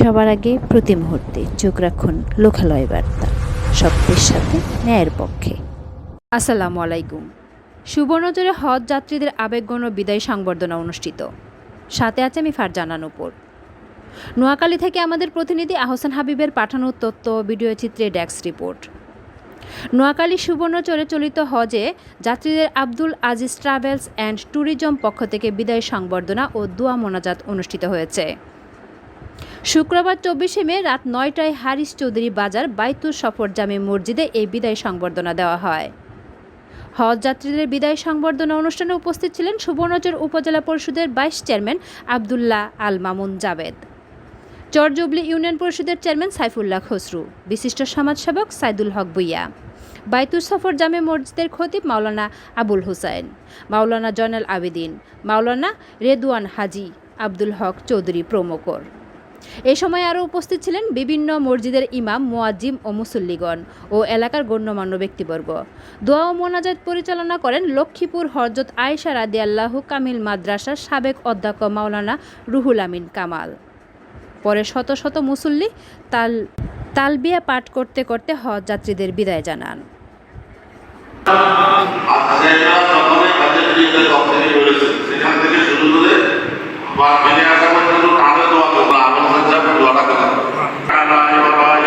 সবার আগে প্রতি মুহূর্তে চোখ রাখুন লোকালয় বার্তা। সত্যের সাথে ন্যায়ের পক্ষে। আসসালামু আলাইকুম। সুবর্ণচরে হজ যাত্রীদের আবেগগণ বিদায় সংবর্ধনা অনুষ্ঠিত। সাথে আছে আমি ফারজানা নুপুর। নোয়াখালী থেকে আমাদের প্রতিনিধি আহসান হাবিবের পাঠানো তথ্য, ভিডিও চিত্রে ডেস্ক রিপোর্ট। নোয়াখালী সুবর্ণচরে চলিত হজে যাত্রীদের Abdul Aziz travels and tourism পক্ষ থেকে বিদায় সংবর্ধনা ও দোয়া মোনাজাত অনুষ্ঠিত হয়েছে। শুক্রবার চব্বিশে মে রাত নয়টায় হারিস চৌধুরী বাজার বাইতুল সফর জামে মসজিদে এই বিদায় সংবর্ধনা দেওয়া হয়। হজ যাত্রীদের বিদায় সংবর্ধনা অনুষ্ঠানে উপস্থিত ছিলেন সুবর্ণচর উপজেলা পরিষদের vice chairman Abdullah Al Mamun Jabed. Charjubli union পরিষদের চেয়ারম্যান সাইফুল্লাহ খসরু। বিশিষ্ট সমাজসেবক সাইদুল হক বুইয়া বাইতুল সফর জামে মসজিদের খতিব মাওলানা আবুল হুসাইন। মাওলানা জয়নাল আবেদিন। মাওলানা রেদুয়ান হাজি আব্দুল হক চৌধুরী প্রমুখর এ সময় আরও উপস্থিত ছিলেন বিভিন্ন মসজিদের ইমাম, মোয়াজ্জিম ও মুসল্লিগণ ও এলাকার গণ্যমান্য ব্যক্তিবর্গ। দোয়া ও মোনাজাত পরিচালনা করেন লক্ষ্মীপুর হরজত আয়েশা রাদিয়াল্লাহু কামিল মাদ্রাসার সাবেক অধ্যক্ষ মাওলানা রুহুল আমিন কামাল। পরে শত শত মুসল্লি তাল, তালবিয়া পাঠ করতে করতে হজ যাত্রীদের বিদায় জানান। রয়েছে সেখান থেকে শুরু করে সাথে দোয়াটা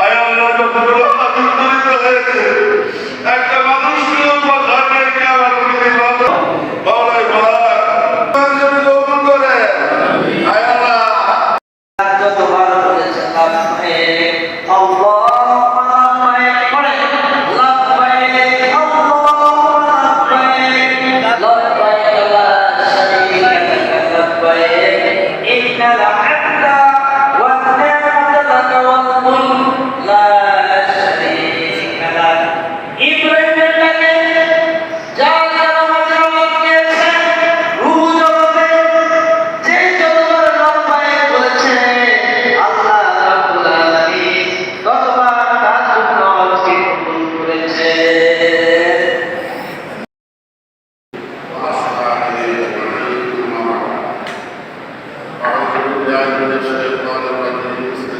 আয় আল্লাহ যতগুলো একটা মানুষ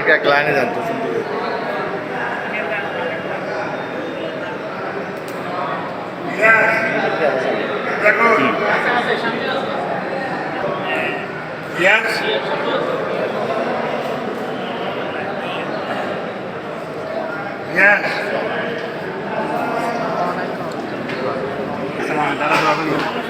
ഭയങ്കര ക്ലാനി തന്നെ Yes. Yes. Yes.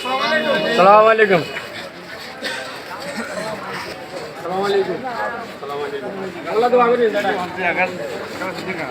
সালাম আলাইকুম সালাম আলাইকুম সালাম আলাইকুম আল্লাহ তো আগে দেখা